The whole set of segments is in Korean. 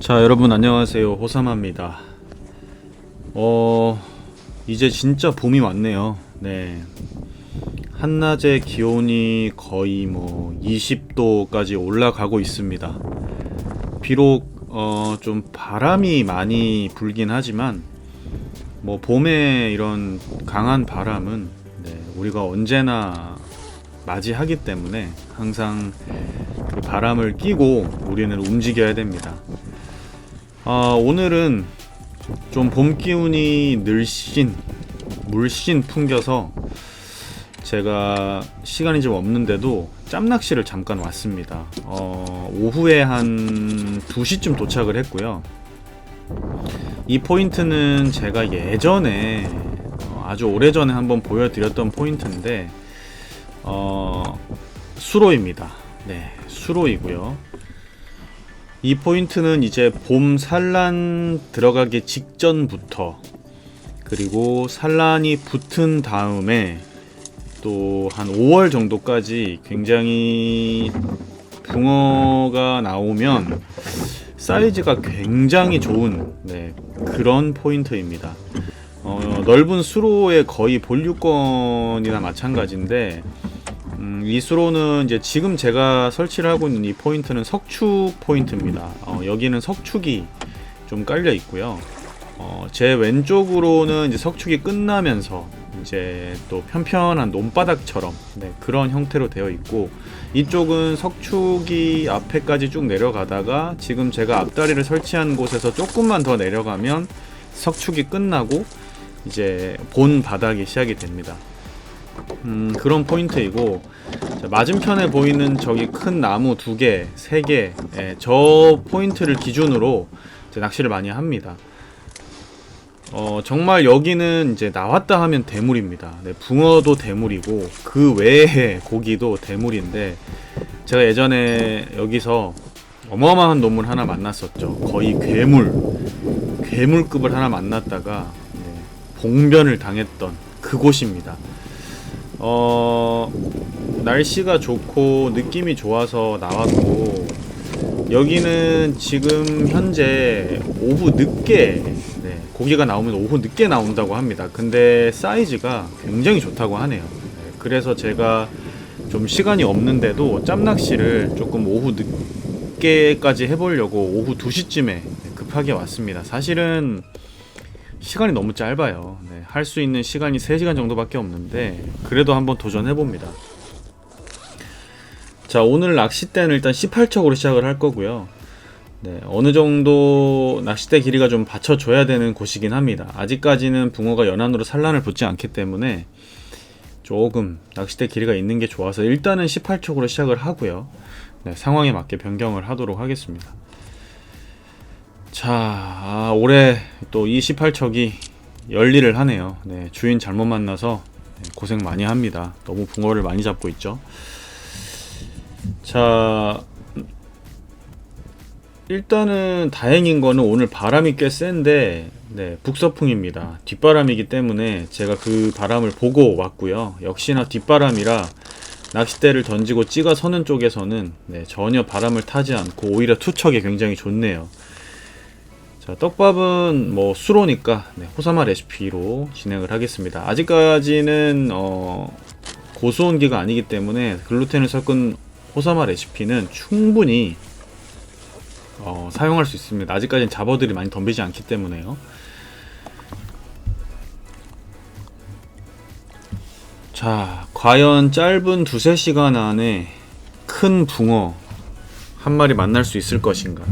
자 여러분 안녕하세요. 호사마입니다. 어 이제 진짜 봄이 왔네요. 네. 한낮의 기온이 거의 뭐 20도까지 올라가고 있습니다. 비록 어 좀 바람이 많이 불긴 하지만 뭐 봄에 이런 강한 바람은 네, 우리가 언제나 맞이하기 때문에 항상 그 바람을 끼고 우리는 움직여야 됩니다. 아, 오늘은 좀 봄 기운이 늘씬, 물씬 풍겨서 제가 시간이 좀 없는데도 짬낚시를 잠깐 왔습니다. 어, 오후에 한 2시쯤 도착을 했고요. 이 포인트는 제가 예전에 어, 아주 오래전에 한번 보여드렸던 포인트인데 어, 수로입니다. 네, 수로이고요. 이 포인트는 이제 봄 산란 들어가기 직전부터 그리고 산란이 붙은 다음에 또 한 5월 정도까지 굉장히 붕어가 나오면 사이즈가 굉장히 좋은 네, 그런 포인트입니다. 어, 넓은 수로의 거의 본류권이나 마찬가지인데 음, 이 수로는 이제 지금 제가 설치를 하고 있는 이 포인트는 석축 포인트입니다. 어, 여기는 석축이 좀 깔려 있고요. 어, 제 왼쪽으로는 이제 석축이 끝나면서 이제 또 편편한 논바닥처럼 네, 그런 형태로 되어 있고 이쪽은 석축이 앞에까지 쭉 내려가다가 지금 제가 앞다리를 설치한 곳에서 조금만 더 내려가면 석축이 끝나고 이제 본 바닥이 시작이 됩니다. 음, 그런 포인트이고 자, 맞은편에 보이는 저기 큰 나무 두 개, 세 개, 예, 저 포인트를 기준으로 낚시를 많이 합니다. 어, 정말 여기는 이제 나왔다 하면 대물입니다. 네, 붕어도 대물이고 그 외의 고기도 대물인데 제가 예전에 여기서 어마어마한 놈을 하나 만났었죠. 거의 괴물, 괴물급을 하나 만났다가 네, 봉변을 당했던 그곳입니다. 어, 날씨가 좋고 느낌이 좋아서 나왔고 여기는 지금 현재 오후 늦게 네, 고기가 나오면 오후 늦게 나온다고 합니다. 근데 사이즈가 굉장히 좋다고 하네요. 네, 그래서 제가 좀 시간이 없는데도 짬낚시를 조금 오후 늦게까지 해보려고 오후 2시쯤에 급하게 왔습니다. 사실은 시간이 너무 짧아요. 네, 할 수 있는 시간이 3시간 정도밖에 없는데 그래도 한번 도전해 봅니다. 자, 오늘 낚싯대는 일단 18척으로 시작을 할 거고요. 네, 어느 정도 낚싯대 길이가 좀 받쳐줘야 되는 곳이긴 합니다. 아직까지는 붕어가 연안으로 산란을 붙지 않기 때문에 조금 낚싯대 길이가 있는 게 좋아서 일단은 18척으로 시작을 하고요. 네, 상황에 맞게 변경을 하도록 하겠습니다. 자, 아, 올해 또이 18척이 열일을 하네요. 네, 주인 잘못 만나서 네, 고생 많이 합니다. 너무 붕어를 많이 잡고 있죠. 자, 일단은 다행인 거는 오늘 바람이 꽤 센데, 네, 북서풍입니다. 뒷바람이기 때문에 제가 그 바람을 보고 왔고요. 역시나 뒷바람이라 낚싯대를 던지고 찍어 서는 쪽에서는 네, 전혀 바람을 타지 않고 오히려 투척이 굉장히 좋네요. 자, 떡밥은 뭐 수로니까 네, 호사마 레시피로 진행을 하겠습니다. 아직까지는 어, 고수온기가 아니기 때문에 글루텐을 섞은 호사마 레시피는 충분히 어, 사용할 수 있습니다. 아직까지는 잡어들이 많이 덤비지 않기 때문에요. 자, 과연 짧은 두세 시간 안에 큰 붕어 한 마리 만날 수 있을 것인가?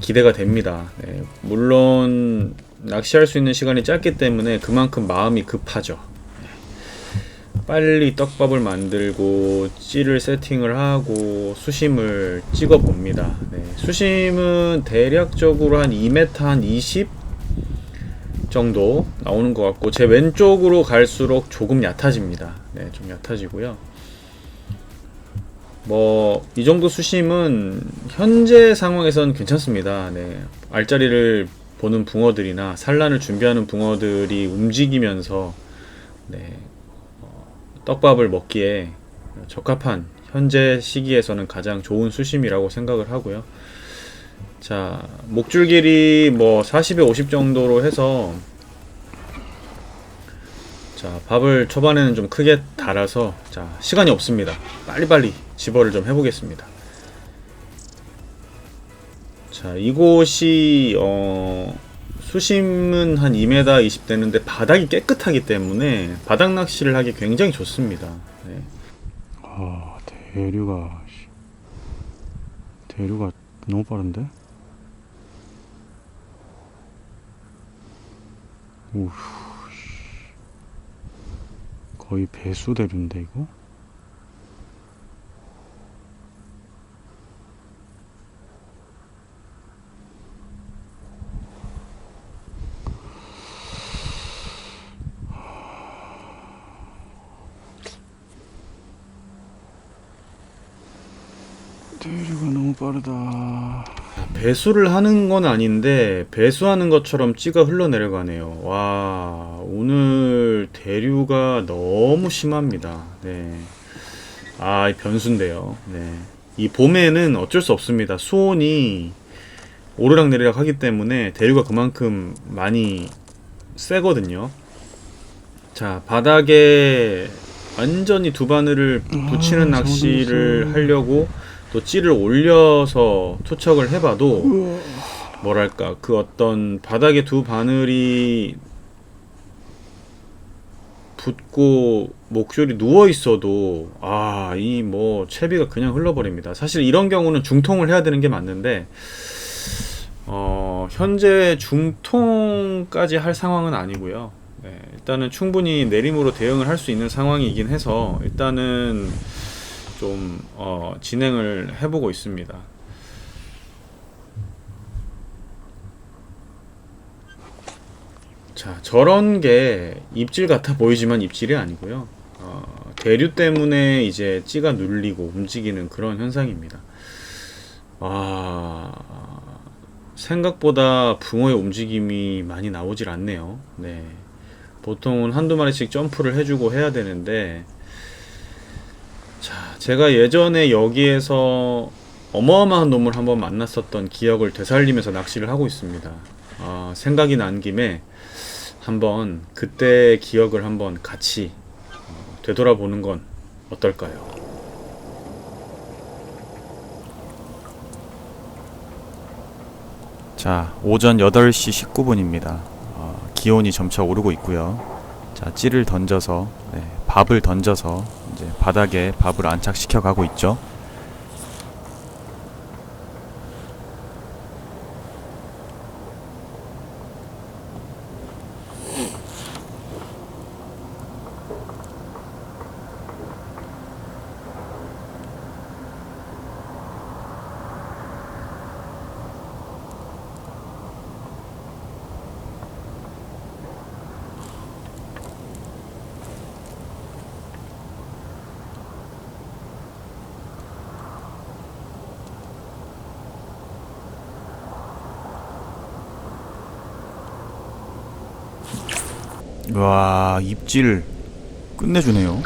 기대가 됩니다. 네, 물론 낚시할 수 있는 시간이 짧기 때문에 그만큼 마음이 급하죠. 네. 빨리 떡밥을 만들고 찌를 세팅을 하고 수심을 찍어 봅니다. 네, 수심은 대략적으로 한 2m 한 20 정도 나오는 것 같고 제 왼쪽으로 갈수록 조금 얕아집니다. 네, 좀 얕아지고요. 뭐 이 정도 수심은 현재 상황에선 괜찮습니다. 네. 알짜리를 보는 붕어들이나 산란을 준비하는 붕어들이 움직이면서 네. 어, 떡밥을 먹기에 적합한 현재 시기에서는 가장 좋은 수심이라고 생각을 하고요. 자, 목줄 길이 뭐 40에 50 정도로 해서 자, 밥을 초반에는 좀 크게 달아서 자, 시간이 없습니다. 빨리빨리 집어를 좀 해보겠습니다. 자, 이곳이 어 수심은 한 2m 20 되는데 바닥이 깨끗하기 때문에 바닥 낚시를 하기 굉장히 좋습니다. 네. 아, 대류가 씨. 대류가 너무 빠른데? 우후, 씨. 거의 배수 대류인데 이거? 대류가 너무 빠르다. 배수를 하는 건 아닌데 배수하는 것처럼 찌가 흘러내려가네요. 와 오늘 대류가 너무 심합니다. 네. 아, 이 변수인데요. 네. 이 봄에는 어쩔 수 없습니다. 수온이 오르락 내리락 하기 때문에 대류가 그만큼 많이 세거든요. 자, 바닥에 완전히 두 바늘을 붙이는 아, 낚시를 하려고 또 찌를 올려서 투척을 해봐도 뭐랄까 그 어떤 바닥에 두 바늘이 붙고 목줄이 누워 있어도 아 이 뭐 채비가 그냥 흘러버립니다. 사실 이런 경우는 중통을 해야 되는 게 맞는데 어 현재 중통까지 할 상황은 아니고요. 네, 일단은 충분히 내림으로 대응을 할 수 있는 상황이긴 해서 일단은 좀 어, 진행을 해보고 있습니다. 자, 저런 게 입질 같아 보이지만 입질이 아니고요. 어, 대류 때문에 이제 찌가 눌리고 움직이는 그런 현상입니다. 아, 생각보다 붕어의 움직임이 많이 나오질 않네요. 네. 보통은 한두 마리씩 점프를 해주고 해야 되는데, 자, 제가 예전에 여기에서 어마어마한 놈을 한번 만났었던 기억을 되살리면서 낚시를 하고 있습니다. 아, 생각이 난 김에 한번 그때 기억을 한번 같이 어, 되돌아보는 건 어떨까요? 자, 오전 8시 19분입니다. 어, 기온이 점차 오르고 있고요. 자, 찌를 던져서 네, 밥을 던져서 이제 바닥에 밥을 안착시켜 가고 있죠. 와, 입질 끝내주네요.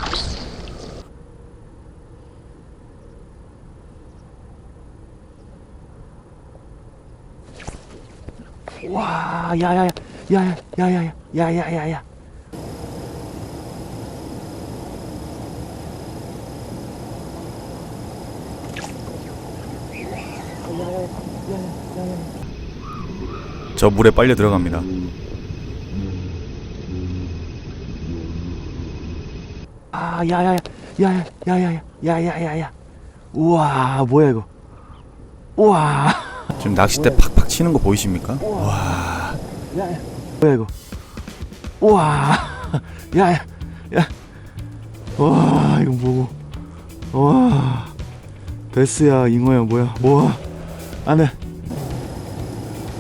와, 야야야, 야야, 야야야, 야야야야. 저 물에 빨려 들어갑니다. 아, 야야야, 야야, 야 야야, 야 야야야. 우와, 뭐야 이거? 우와, 지금 낚싯대 팍팍 치는 거 보이십니까? 와, 야야, 뭐야 이거? 우와, 야야, 야. 와, 이거 뭐고? 와, 베스야, 잉어야, 뭐야? 뭐야? 안에.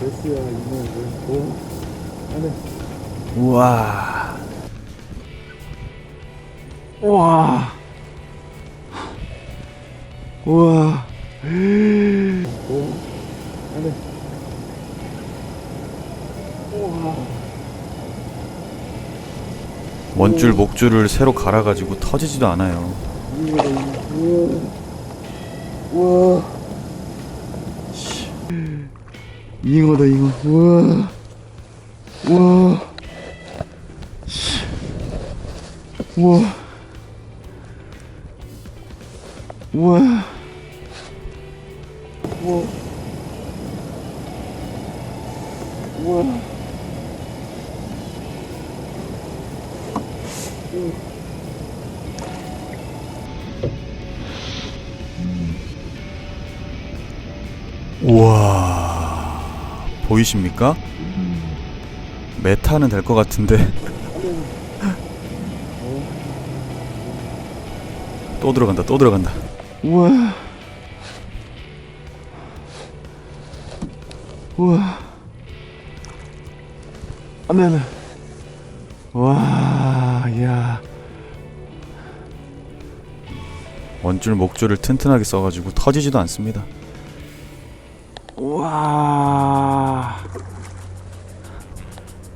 베스야, 잉어야? 뭐야? 안에. 우와. 우와. 우와. 원줄 목줄을 새로 갈아가지고 터지지도 않아요. 우와. 잉어다 잉어 우와 우와 씨. 우와 우와. 우와. 우와. 우와. 보이십니까? 메타는 될 것 같은데. 또 들어간다 또 들어간다 우와. 우와. 안돼 안돼 와야. 원줄 목줄을 튼튼하게 써가지고 터지지도 않습니다. 와.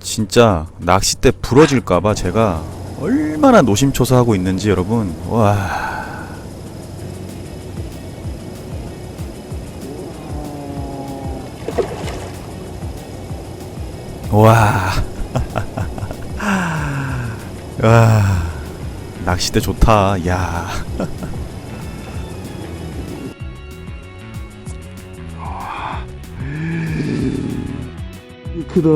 진짜 낚싯대 부러질까봐 제가 얼마나 노심초사하고 있는지 여러분 와 와. 와. 낚싯대 좋다. 야. 크다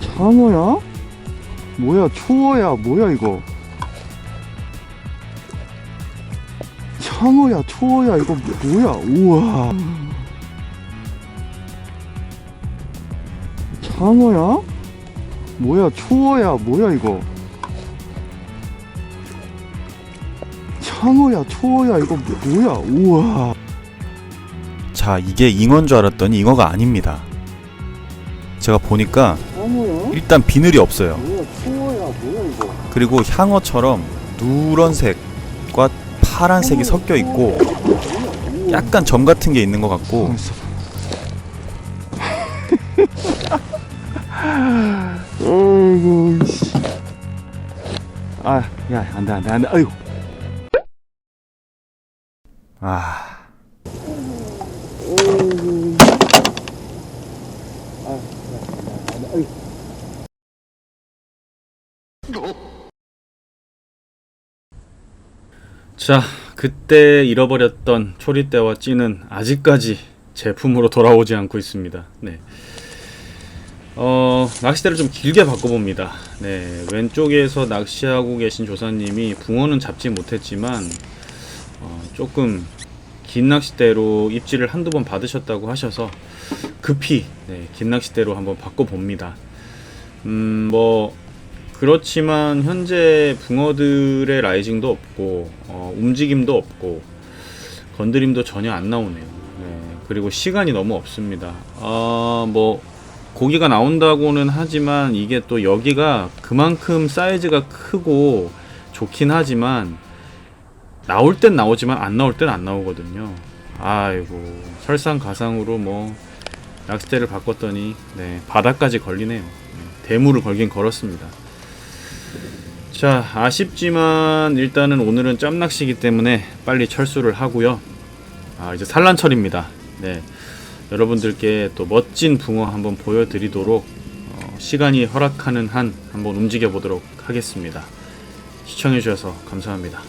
장어야? 뭐야 초어야 뭐야 이거 장어야 초어야 이거 뭐야 우와 장어야? 뭐야 초어야 뭐야 이거 장어야 초어야 이거 뭐야 우와 자, 이게 잉어인 줄 알았더니 잉어가 아닙니다. 제가 보니까 장어야? 일단 비늘이 없어요. 뭐야 초어야 뭐야 이거 그리고 향어처럼 누런색과 파란색이 섞여 있고 약간 점 같은 게 있는 것 같고 어이구 씨. 아, 야, 안 돼, 안 돼, 안 돼. 아이고. 아 자, 그때 잃어버렸던 초리대와 찌는 아직까지 제품으로 돌아오지 않고 있습니다. 네. 어, 낚싯대를 좀 길게 바꿔봅니다. 네, 왼쪽에서 낚시하고 계신 조사님이 붕어는 잡지 못했지만 어, 조금 긴 낚싯대로 입질을 한두 번 받으셨다고 하셔서 급히 네, 긴 낚싯대로 한번 바꿔봅니다. 음, 뭐 그렇지만 현재 붕어들의 라이징도 없고 어, 움직임도 없고 건드림도 전혀 안 나오네요. 네, 그리고 시간이 너무 없습니다. 어, 뭐 고기가 나온다고는 하지만 이게 또 여기가 그만큼 사이즈가 크고 좋긴 하지만 나올 땐 나오지만 안 나올 땐 안 나오거든요. 아이고 설상가상으로 뭐 낚싯대를 바꿨더니 네, 바닥까지 걸리네요. 네, 대물을 걸긴 걸었습니다. 자, 아쉽지만 일단은 오늘은 짬낚시기 때문에 빨리 철수를 하고요. 아, 이제 산란철입니다. 네. 여러분들께 또 멋진 붕어 한번 보여드리도록 어, 시간이 허락하는 한 한번 움직여 보도록 하겠습니다. 시청해주셔서 감사합니다.